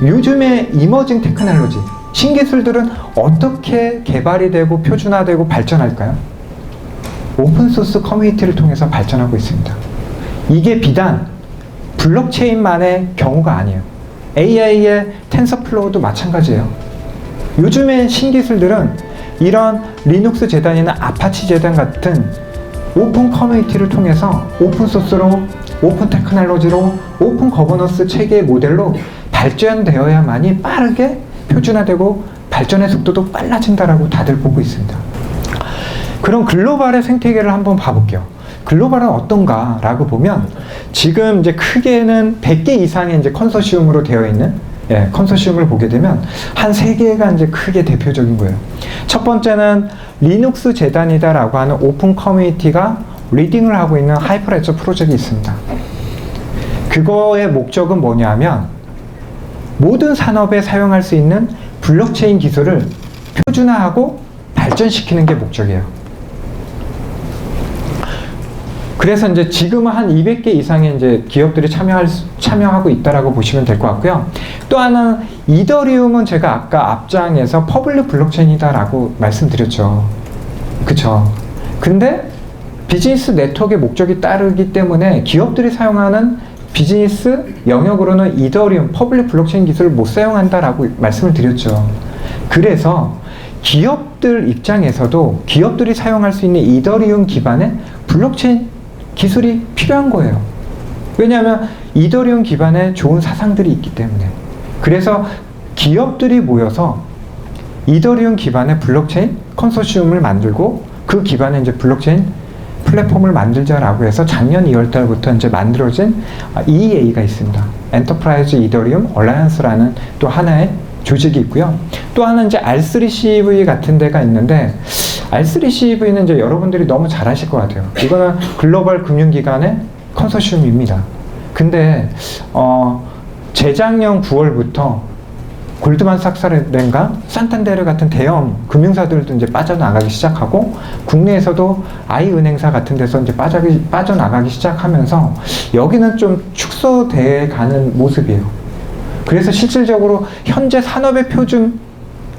요즘의 이머징 테크놀로지, 신기술들은 어떻게 개발이 되고 표준화되고 발전할까요? 오픈소스 커뮤니티를 통해서 발전하고 있습니다. 이게 비단 블록체인만의 경우가 아니에요. AI의 텐서플로우도 마찬가지예요. 요즘의 신기술들은 이런 리눅스 재단이나 아파치 재단 같은 오픈 커뮤니티를 통해서 오픈소스로 오픈 테크놀로지로 오픈 거버넌스 체계 모델로 발전되어야만이 빠르게 표준화되고 발전의 속도도 빨라진다라고 다들 보고 있습니다. 그럼 글로벌의 생태계를 한번 봐볼게요. 글로벌은 어떤가라고 보면 지금 이제 크게는 100개 이상의 이제 컨소시움으로 되어 있는 예, 컨소시움을 보게 되면 한 세 개가 이제 크게 대표적인 거예요. 첫 번째는 리눅스 재단이다라고 하는 오픈 커뮤니티가 리딩을 하고 있는 하이퍼레저 프로젝트가 있습니다. 그거의 목적은 뭐냐면 모든 산업에 사용할 수 있는 블록체인 기술을 표준화하고 발전시키는 게 목적이에요. 그래서 이제 지금은 한 200개 이상의 이제 기업들이 참여할, 수- 참여하고 있다라고 보시면 될 것 같고요. 또 하나는 이더리움은 제가 아까 앞장에서 퍼블릭 블록체인이다라고 말씀드렸죠. 그쵸. 근데 비즈니스 네트워크의 목적이 따르기 때문에 기업들이 사용하는 비즈니스 영역으로는 이더리움, 퍼블릭 블록체인 기술을 못 사용한다라고 말씀을 드렸죠. 그래서 기업들 입장에서도 기업들이 사용할 수 있는 이더리움 기반의 블록체인 기술이 필요한 거예요. 왜냐하면 이더리움 기반에 좋은 사상들이 있기 때문에. 그래서 기업들이 모여서 이더리움 기반의 블록체인 컨소시움을 만들고 그 기반에 이제 블록체인 플랫폼을 만들자라고 해서 작년 2월 달부터 이제 만들어진 EEA가 있습니다. 엔터프라이즈 이더리움 얼라이언스라는 또 하나의 조직이 있고요. 또 하나는 이제 R3CV 같은 데가 있는데 R3CV는 이제 여러분들이 너무 잘 아실 것 같아요. 이거는 글로벌 금융기관의 컨소시움입니다. 근데 어, 재작년 9월부터 골드만삭스라든가 산탄데르 같은 대형 금융사들도 이제 빠져나가기 시작하고 국내에서도 아이은행사 같은 데서 이제 빠져, 빠져나가기 시작하면서 여기는 좀 축소돼 가는 모습이에요. 그래서 실질적으로 현재 산업의 표준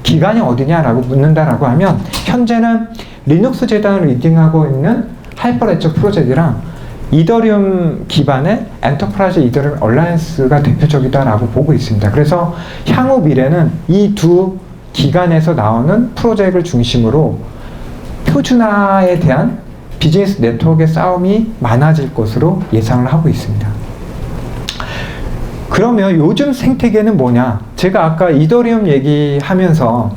기관이 어디냐라고 묻는다라고 하면 현재는 리눅스 재단을 리딩하고 있는 하이퍼레저 프로젝트랑 이더리움 기반의 엔터프라이즈 이더리움 얼라이언스가 대표적이다라고 보고 있습니다. 그래서 향후 미래는 이 두 기관에서 나오는 프로젝트를 중심으로 표준화에 대한 비즈니스 네트워크의 싸움이 많아질 것으로 예상을 하고 있습니다. 그러면 요즘 생태계는 뭐냐? 제가 아까 이더리움 얘기하면서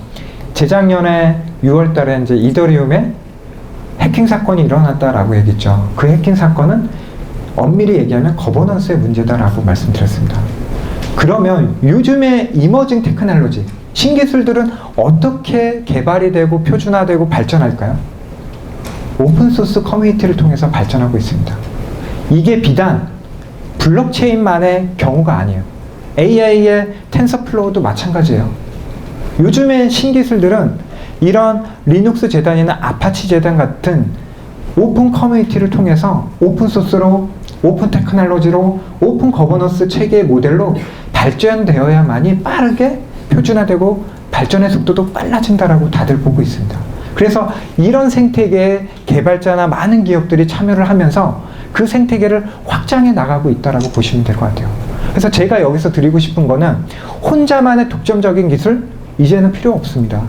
재작년에 6월 달에 이제 이더리움에 해킹 사건이 일어났다라고 얘기했죠. 그 해킹 사건은 엄밀히 얘기하면 거버넌스의 문제다라고 말씀드렸습니다. 그러면 요즘의 이머징 테크놀로지, 신기술들은 어떻게 개발이 되고 표준화되고 발전할까요? 오픈소스 커뮤니티를 통해서 발전하고 있습니다. 이게 비단 블록체인만의 경우가 아니에요. AI의 텐서플로우도 마찬가지예요. 요즘의 신기술들은 이런 리눅스 재단이나 아파치 재단 같은 오픈 커뮤니티를 통해서 오픈 소스로 오픈 테크놀로지로 오픈 거버넌스 체계 모델로 발전되어야만이 빠르게 표준화되고 발전의 속도도 빨라진다라고 다들 보고 있습니다. 그래서 이런 생태계에 개발자나 많은 기업들이 참여를 하면서 그 생태계를 확장해 나가고 있다라고 보시면 될 것 같아요. 그래서 제가 여기서 드리고 싶은 거는 혼자만의 독점적인 기술 이제는 필요 없습니다.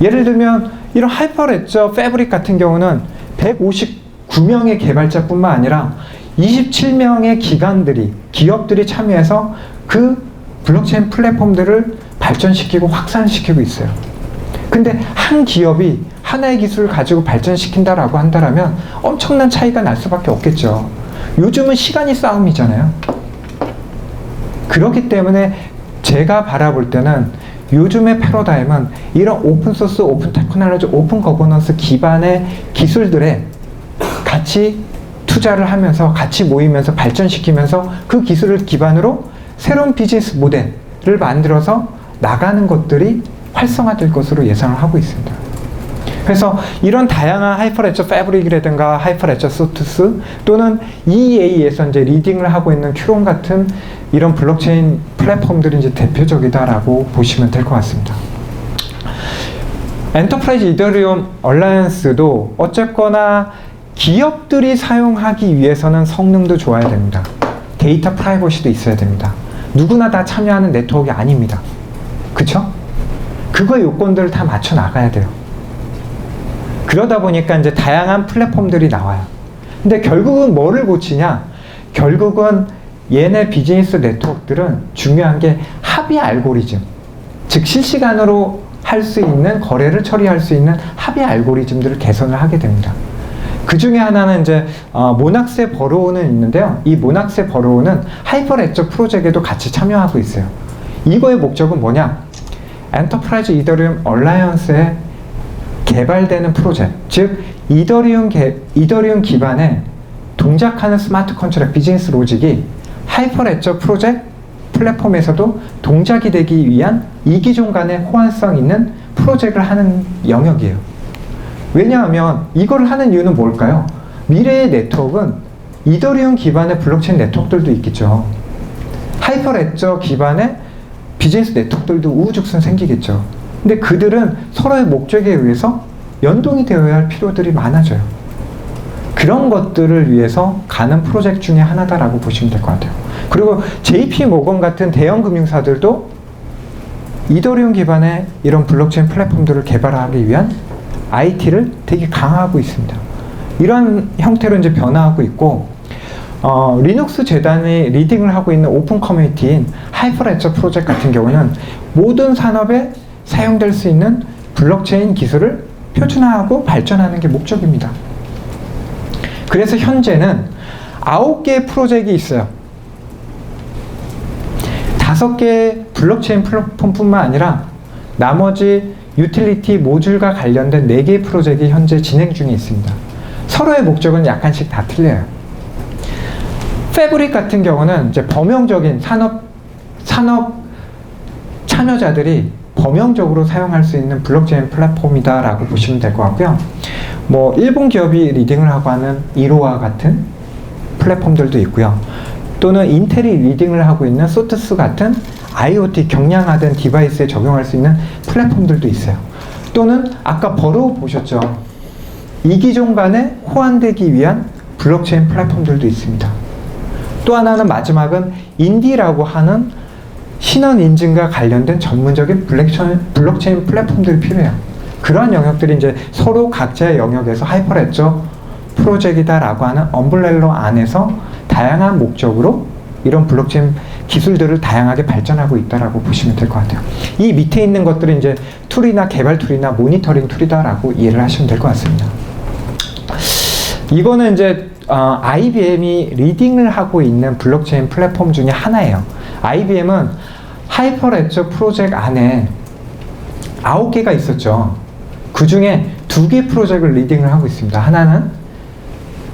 예를 들면 이런 하이퍼레저 패브릭 같은 경우는 159명의 개발자뿐만 아니라 27명의 기관들이 기업들이 참여해서 그 블록체인 플랫폼들을 발전시키고 확산시키고 있어요. 근데 한 기업이 하나의 기술을 가지고 발전시킨다라고 한다라면 엄청난 차이가 날 수밖에 없겠죠. 요즘은 시간이 싸움이잖아요. 그렇기 때문에 제가 바라볼 때는 요즘의 패러다임은 이런 오픈 소스, 오픈 테크놀로지, 오픈 거버넌스 기반의 기술들에 같이 투자를 하면서 같이 모이면서 발전시키면서 그 기술을 기반으로 새로운 비즈니스 모델을 만들어서 나가는 것들이 활성화될 것으로 예상을 하고 있습니다. 그래서 이런 다양한 하이퍼레저 패브릭이라든가 하이퍼레저 소트스 또는 EA에서 이제 리딩을 하고 있는 큐론 같은 이런 블록체인 플랫폼들이 이제 대표적이다라고 보시면 될 것 같습니다. 엔터프라이즈 이더리움 얼라이언스도 어쨌거나 기업들이 사용하기 위해서는 성능도 좋아야 됩니다. 데이터 프라이버시도 있어야 됩니다. 누구나 다 참여하는 네트워크가 아닙니다. 그쵸? 그거 요건들을 다 맞춰 나가야 돼요. 그러다 보니까 이제 다양한 플랫폼들이 나와요. 근데 결국은 뭐를 고치냐? 결국은 얘네 비즈니스 네트워크들은 중요한 게 합의 알고리즘. 즉, 실시간으로 할 수 있는 거래를 처리할 수 있는 합의 알고리즘들을 개선을 하게 됩니다. 그 중에 하나는 이제 어, 모낙세 버로우는 있는데요. 이 모낙세 버로우는 하이퍼레저 프로젝트에도 같이 참여하고 있어요. 이거의 목적은 뭐냐? 엔터프라이즈 이더리움 얼라이언스에 개발되는 프로젝트, 즉 이더리움 개, 이더리움 기반의 동작하는 스마트 컨트랙 비즈니스 로직이 하이퍼레저 프로젝트 플랫폼에서도 동작이 되기 위한 이기종 간의 호환성 있는 프로젝트를 하는 영역이에요. 왜냐하면 이걸 하는 이유는 뭘까요? 미래의 네트워크는 이더리움 기반의 블록체인 네트워크들도 있겠죠. 하이퍼레저 기반의 비즈니스 네트워크들도 우후죽순 생기겠죠. 근데 그들은 서로의 목적에 의해서 연동이 되어야 할 필요들이 많아져요. 그런 것들을 위해서 가는 프로젝트 중에 하나다라고 보시면 될 것 같아요. 그리고 JP 모건 같은 대형 금융사들도 이더리움 기반의 이런 블록체인 플랫폼들을 개발하기 위한 IT를 되게 강화하고 있습니다. 이런 형태로 이제 변화하고 있고, 어, 리눅스 재단이 리딩을 하고 있는 오픈 커뮤니티인 하이퍼레저 프로젝트 같은 경우는 모든 산업에 사용될 수 있는 블록체인 기술을 표준화하고 발전하는 게 목적입니다. 그래서 현재는 아홉 개의 프로젝트가 있어요. 다섯 개의 블록체인 플랫폼뿐만 아니라 나머지 유틸리티 모듈과 관련된 4개의 프로젝트가 현재 진행 중에 있습니다. 서로의 목적은 약간씩 다 틀려요. 패브릭 같은 경우는 이제 범용적인 산업, 산업 참여자들이 범용적으로 사용할 수 있는 블록체인 플랫폼이다라고 보시면 될 것 같고요. 뭐, 일본 기업이 리딩을 하고 하는 이로와 같은 플랫폼들도 있고요. 또는 인텔이 리딩을 하고 있는 소트스 같은 IoT 경량화된 디바이스에 적용할 수 있는 플랫폼들도 있어요. 또는 아까 버로우 보셨죠? 이기종 간에 호환되기 위한 블록체인 플랫폼들도 있습니다. 또 하나는 마지막은 인디라고 하는 신원 인증과 관련된 전문적인 블록체인, 블록체인 플랫폼들이 필요해요. 그러한 영역들이 이제 서로 각자의 영역에서 하이퍼레저 프로젝트이다라고 하는 엄블렐러 안에서 다양한 목적으로 이런 블록체인 기술들을 다양하게 발전하고 있다라고 보시면 될 것 같아요. 이 밑에 있는 것들은 이제 툴이나 개발 툴이나 모니터링 툴이다라고 이해를 하시면 될 것 같습니다. 이거는 이제 어, IBM이 리딩을 하고 있는 블록체인 플랫폼 중에 하나예요. IBM은 하이퍼레저 프로젝트 안에 아홉 개가 있었죠. 그 중에 두개 프로젝트를 리딩을 하고 있습니다. 하나는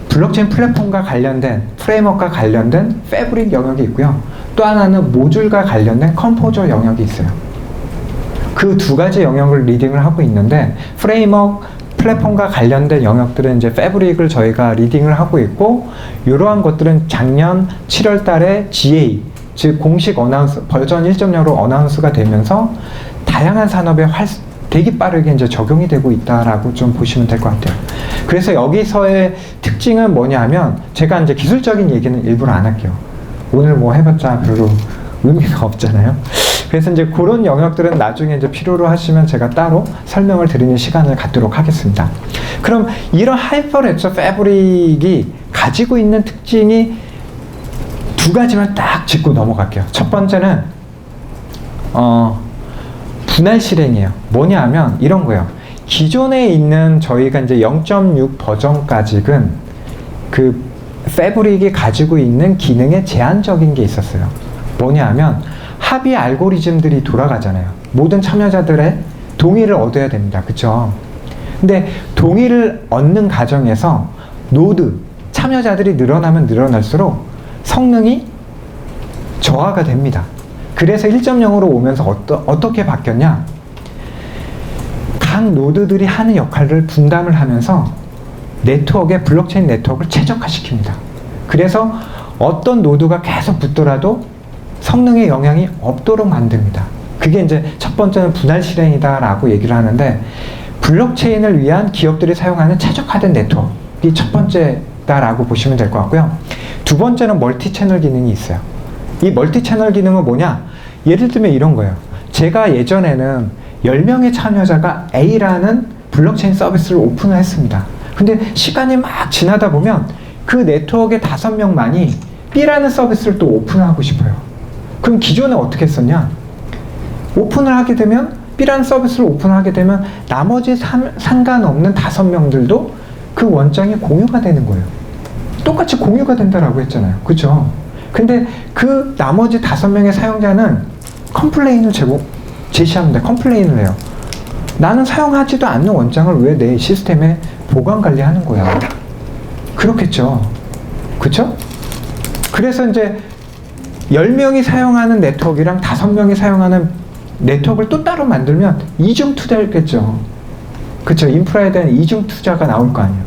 블록체인 플랫폼과 관련된 프레임워크와 관련된 패브릭 영역이 있고요. 또 하나는 모듈과 관련된 컴포저 영역이 있어요. 그 두 가지 영역을 리딩을 하고 있는데 프레임워크 플랫폼과 관련된 영역들은 이제 패브릭을 저희가 리딩을 하고 있고 이러한 것들은 작년 7월 달에 GA 즉 공식 어나운스 버전 1.0로 어나운스가 되면서 다양한 산업에 활 되게 빠르게 이제 적용이 되고 있다라고 좀 보시면 될 것 같아요. 그래서 여기서의 특징은 뭐냐면 제가 이제 기술적인 얘기는 일부러 안 할게요. 오늘 뭐 해봤자 별로 의미가 없잖아요. 그래서 이제 그런 영역들은 나중에 이제 필요로 하시면 제가 따로 설명을 드리는 시간을 갖도록 하겠습니다. 그럼 이런 하이퍼레저 패브릭이 가지고 있는 특징이 두 가지만 딱 짚고 넘어갈게요. 첫 번째는 어, 분할 실행이에요. 뭐냐 하면 이런 거예요. 기존에 있는 저희가 이제 0.6 버전까지는 그 패브릭이 가지고 있는 기능에 제한적인 게 있었어요. 뭐냐 하면 합의 알고리즘들이 돌아가잖아요. 모든 참여자들의 동의를 얻어야 됩니다. 그쵸? 근데 동의를 얻는 과정에서 노드, 참여자들이 늘어나면 늘어날수록 성능이 저하가 됩니다. 그래서 1.0으로 오면서 어떠, 어떻게 바뀌었냐? 각 노드들이 하는 역할을 분담을 하면서 네트워크에 블록체인 네트워크를 최적화시킵니다. 그래서 어떤 노드가 계속 붙더라도 성능에 영향이 없도록 만듭니다. 그게 이제 첫 번째는 분할 실행이다라고 얘기를 하는데 블록체인을 위한 기업들이 사용하는 최적화된 네트워크이 첫 번째다라고 보시면 될 것 같고요. 두 번째는 멀티 채널 기능이 있어요. 이 멀티 채널 기능은 뭐냐? 예를 들면 이런 거예요. 제가 예전에는 10명의 참여자가 A라는 블록체인 서비스를 오픈을 했습니다. 근데 시간이 막 지나다 보면 그 네트워크의 5명만이 B라는 서비스를 또 오픈하고 싶어요. 그럼 기존에 어떻게 했었냐? 오픈을 하게 되면 B라는 서비스를 오픈하게 되면 나머지 삼, 상관없는 다섯 명들도 그 원장이 공유가 되는 거예요. 똑같이 공유가 된다라고 했잖아요. 그죠? 근데 그 나머지 다섯 명의 사용자는 컴플레인을 제공, 제시합니다. 컴플레인을 해요. 나는 사용하지도 않는 원장을 왜 내 시스템에 보관 관리하는 거야? 그렇겠죠. 그쵸? 그래서 이제 10명이 사용하는 네트워크랑 5명이 사용하는 네트워크를 또 따로 만들면 이중 투자겠죠. 그쵸. 인프라에 대한 이중 투자가 나올 거 아니에요.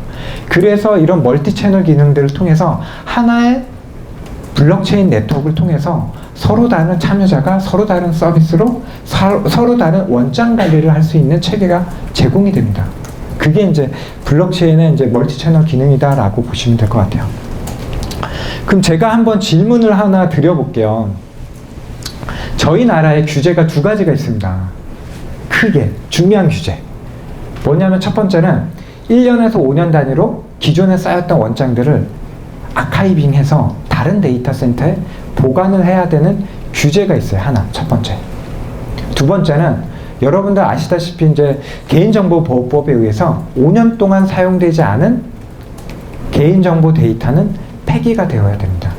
그래서 이런 멀티 채널 기능들을 통해서 하나의 블록체인 네트워크를 통해서 서로 다른 참여자가 서로 다른 서비스로 사, 서로 다른 원장 관리를 할 수 있는 체계가 제공이 됩니다. 그게 이제 블록체인의 이제 멀티 채널 기능이다라고 보시면 될 것 같아요. 그럼 제가 한번 질문을 하나 드려볼게요. 저희 나라에 규제가 두 가지가 있습니다. 크게 중요한 규제. 뭐냐면 첫 번째는 1년에서 5년 단위로 기존에 쌓였던 원장들을 아카이빙해서 다른 데이터 센터에 보관을 해야 되는 규제가 있어요. 하나, 첫 번째. 두 번째는 여러분들 아시다시피 이제 개인정보보호법에 의해서 5년 동안 사용되지 않은 개인정보 데이터는 폐기가 되어야 됩니다.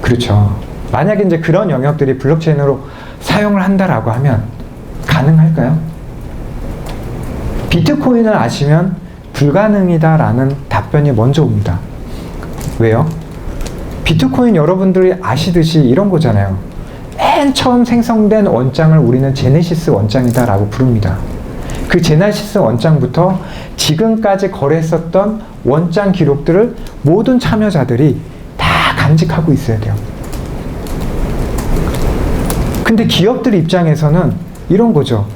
그렇죠. 만약에 이제 그런 영역들이 블록체인으로 사용을 한다라고 하면 가능할까요? 비트코인을 아시면 불가능이다라는 답변이 먼저 옵니다. 왜요? 비트코인 여러분들이 아시듯이 이런 거잖아요. 맨 처음 생성된 원장을 우리는 제네시스 원장이다라고 부릅니다. 그 제네시스 원장부터 지금까지 거래했었던 원장 기록들을 모든 참여자들이 다 간직하고 있어야 돼요. 근데 기업들 입장에서는 이런 거죠.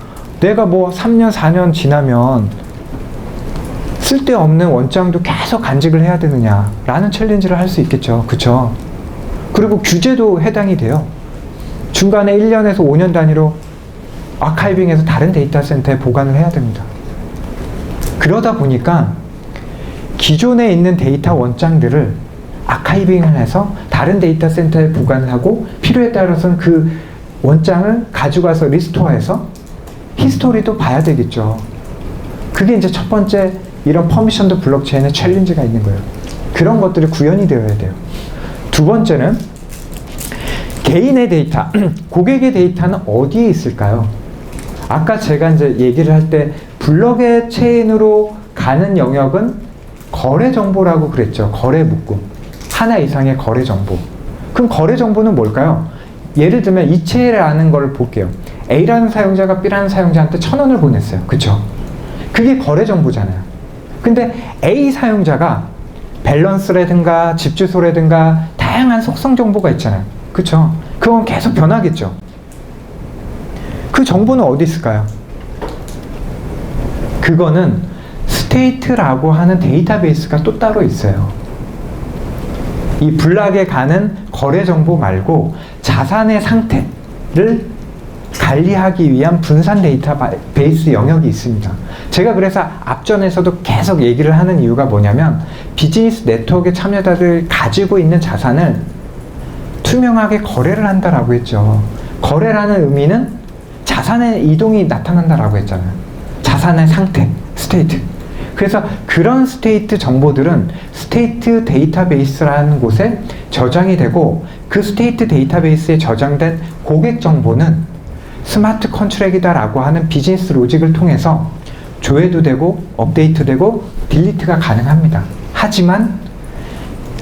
내가 뭐 3년, 4년 지나면 쓸데없는 원장도 계속 간직을 해야 되느냐라는 챌린지를 할 수 있겠죠. 그쵸? 그리고 규제도 해당이 돼요. 중간에 1년에서 5년 단위로 아카이빙해서 다른 데이터 센터에 보관을 해야 됩니다. 그러다 보니까 기존에 있는 데이터 원장들을 아카이빙을 해서 다른 데이터 센터에 보관을 하고 필요에 따라서는 그 원장을 가져가서 리스토어해서 히스토리도 봐야 되겠죠. 그게 이제 첫 번째 이런 퍼미션도 블록체인의 챌린지가 있는 거예요. 그런 것들이 구현이 되어야 돼요. 두 번째는 개인의 데이터, 고객의 데이터는 어디에 있을까요? 아까 제가 이제 얘기를 할 때 블록의 체인으로 가는 영역은 거래 정보라고 그랬죠. 거래 묶음. 하나 이상의 거래 정보. 그럼 거래 정보는 뭘까요? 예를 들면 이체라는 걸 볼게요. A라는 사용자가 B라는 사용자한테 천 원을 보냈어요. 그쵸? 그게 거래 정보잖아요. 근데 A 사용자가 밸런스라든가 집 주소라든가 다양한 속성 정보가 있잖아요. 그쵸? 그건 계속 변하겠죠. 그 정보는 어디 있을까요? 그거는 스테이트라고 하는 데이터베이스가 또 따로 있어요. 이 블락에 가는 거래 정보 말고 자산의 상태를 관리하기 위한 분산 데이터베이스 영역이 있습니다. 제가 그래서 앞전에서도 계속 얘기를 하는 이유가 뭐냐면 비즈니스 네트워크의 참여자들 가지고 있는 자산을 투명하게 거래를 한다라고 했죠. 거래라는 의미는 자산의 이동이 나타난다라고 했잖아요. 자산의 상태, 스테이트. 그래서 그런 스테이트 정보들은 스테이트 데이터베이스라는 곳에 저장이 되고 그 스테이트 데이터베이스에 저장된 고객 정보는 스마트 컨트랙이다라고 하는 비즈니스 로직을 통해서 조회도 되고 업데이트되고 딜리트가 가능합니다. 하지만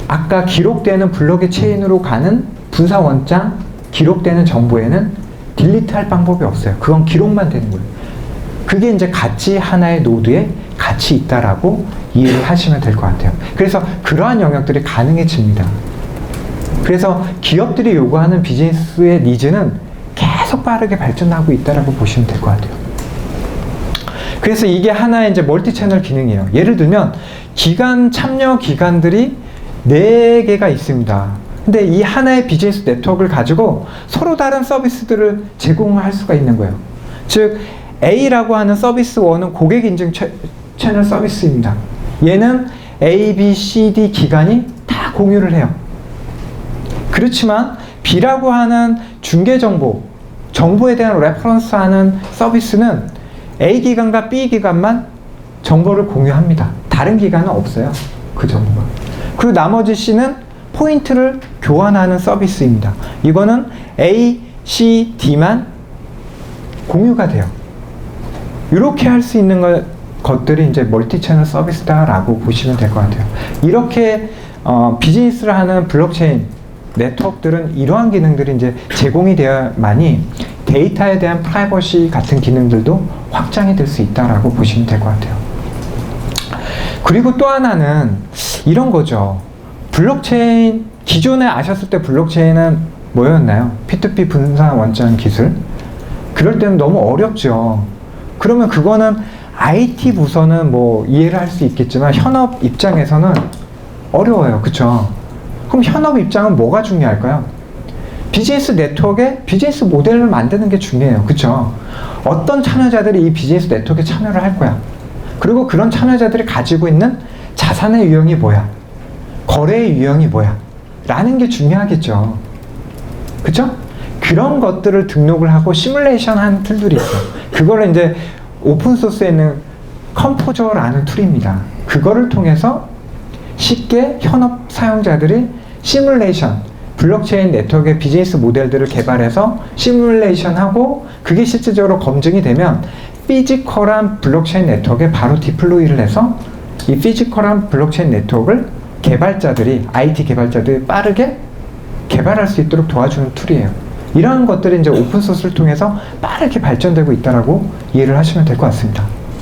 아까 기록되는 블록의 체인으로 가는 분사 원장 기록되는 정보에는 딜리트 할 방법이 없어요. 그건 기록만 되는 거예요. 그게 이제 같이 하나의 노드에 같이 있다라고 이해를 하시면 될 것 같아요. 그래서 그러한 영역들이 가능해집니다. 그래서 기업들이 요구하는 비즈니스의 니즈는 계속 빠르게 발전하고 있다라고 보시면 될 것 같아요. 그래서 이게 하나의 이제 멀티 채널 기능이에요. 예를 들면 기관 참여 기관들이 네 개가 있습니다. 근데 이 하나의 비즈니스 네트워크를 가지고 서로 다른 서비스들을 제공할 수가 있는 거예요. 즉 A라고 하는 서비스 원은 고객 인증 채, 채널 서비스입니다. 얘는 A, B, C, D 기관이 다 공유를 해요. 그렇지만 B라고 하는 중개 정보, 정보에 대한 레퍼런스 하는 서비스는 A 기관과 B 기관만 정보를 공유합니다. 다른 기관은 없어요. 그 정보가. 그리고 나머지 C는 포인트를 교환하는 서비스입니다. 이거는 A, C, D만 공유가 돼요. 이렇게 할 수 있는 것, 것들이 이제 멀티 채널 서비스다라고 보시면 될 것 같아요. 이렇게 어, 비즈니스를 하는 블록체인 네트워크들은 이러한 기능들이 이제 제공이 되어야만이 데이터에 대한 프라이버시 같은 기능들도 확장이 될 수 있다라고 보시면 될 것 같아요. 그리고 또 하나는 이런 거죠. 블록체인 기존에 아셨을 때 블록체인은 뭐였나요? P2P 분산 원전 기술. 그럴 때는 너무 어렵죠. 그러면 그거는 IT 부서는 뭐 이해를 할 수 있겠지만 현업 입장에서는 어려워요. 그쵸? 그럼 현업 입장은 뭐가 중요할까요? 비즈니스 네트워크에 비즈니스 모델을 만드는 게 중요해요. 그쵸? 어떤 참여자들이 이 비즈니스 네트워크에 참여를 할 거야. 그리고 그런 참여자들이 가지고 있는 자산의 유형이 뭐야? 거래의 유형이 뭐야? 라는 게 중요하겠죠. 그쵸? 그런 것들을 등록을 하고 시뮬레이션 한 툴들이 있어요. 그거를 이제 오픈소스에 있는 컴포저라는 툴입니다. 그거를 통해서 쉽게 현업 사용자들이 시뮬레이션, 블록체인 네트워크의 비즈니스 모델들을 개발해서 시뮬레이션하고 그게 실질적으로 검증이 되면 피지컬한 블록체인 네트워크에 바로 디플로이를 해서 이 피지컬한 블록체인 네트워크를 개발자들이 IT 개발자들이 빠르게 개발할 수 있도록 도와주는 툴이에요. 이러한 것들이 이제 오픈 소스를 통해서 빠르게 발전되고 있다라고 이해를 하시면 될 것 같습니다.